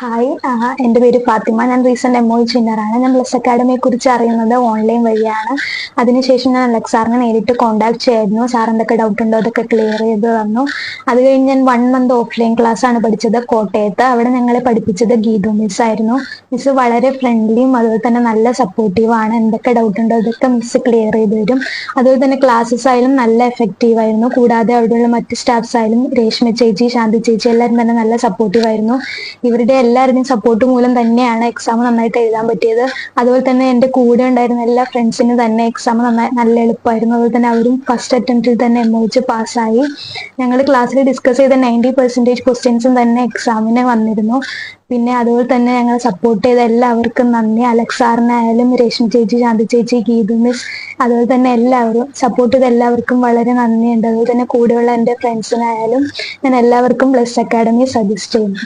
Hi എന്റെ പേര് ഫാത്തിമ. ഞാൻ റീസെന്റ് എം ഒ ചിന്നറാണ് ഞാൻ പ്ലസ് അക്കാഡമിയെ കുറിച്ച് അറിയുന്നത് ഓൺലൈൻ വഴിയാണ്. അതിനുശേഷം ഞാൻ അലക്സ് സാറിനെ നേരിട്ട് കോൺടാക്ട് ചെയ്യായിരുന്നു. സാർ എന്തൊക്കെ ഡൗട്ട് ഉണ്ടോ അതൊക്കെ ക്ലിയർ ചെയ്ത് തന്നു. അത് കഴിഞ്ഞ് ഞാൻ വൺ മന്ത് ഓഫ്ലൈൻ ക്ലാസ് ആണ് പഠിച്ചത് കോട്ടയത്ത്. അവിടെ ഞങ്ങളെ പഠിപ്പിച്ചത് ഗീതു മിസ് ആയിരുന്നു. മിസ് വളരെ ഫ്രണ്ട്ലിയും അതുപോലെ തന്നെ നല്ല സപ്പോർട്ടീവ് ആണ്. എന്തൊക്കെ ഡൗട്ട് ഉണ്ടോ അതൊക്കെ മിസ് ക്ലിയർ ചെയ്ത് തരും. അതുപോലെ തന്നെ ക്ലാസ്സസ് ആയാലും നല്ല എഫക്റ്റീവ് ആയിരുന്നു. കൂടാതെ അവിടെയുള്ള മറ്റ് സ്റ്റാഫ്സ് ആയാലും രേഷ്മ ചേച്ചി ശാന്തി ചേച്ചി എല്ലാവരും തന്നെ നല്ല സപ്പോർട്ടീവ് ആയിരുന്നു. ഇവരുടെ എല്ലാവരുടെയും സപ്പോർട്ട് മൂലം തന്നെയാണ് എക്സാം നന്നായിട്ട് എഴുതാൻ പറ്റിയത്. അതുപോലെ തന്നെ എന്റെ കൂടെ ഉണ്ടായിരുന്ന എല്ലാ ഫ്രണ്ട്സിനും തന്നെ എക്സാം നന്നായി നല്ല എളുപ്പമായിരുന്നു. അതുപോലെ തന്നെ അവരും ഫസ്റ്റ് അറ്റംപ്റ്റിൽ തന്നെ എം ഒഴിച്ച് പാസ്സായി. ഞങ്ങൾ ക്ലാസ്സിൽ ഡിസ്കസ് ചെയ്ത നയന്റി പെർസെന്റേജ് ക്വസ്റ്റ്യൻസും തന്നെ എക്സാമിന് വന്നിരുന്നു. പിന്നെ അതുപോലെ തന്നെ ഞങ്ങൾ സപ്പോർട്ട് ചെയ്ത എല്ലാവർക്കും നന്ദി. അലക്സ് സാറിനായാലും രേഷ്മ ചേച്ചി ശാന്തി ചേച്ചി ഗീതു മിസ് അതുപോലെ തന്നെ എല്ലാവരും സപ്പോർട്ട് ചെയ്ത എല്ലാവർക്കും വളരെ നന്ദിയുണ്ട്. അതുപോലെ തന്നെ കൂടെയുള്ള എന്റെ ഫ്രണ്ട്സിനായാലും ഞാൻ എല്ലാവർക്കും പ്ലസ് അക്കാഡമി സജസ്റ്റ് ചെയ്യുന്നു.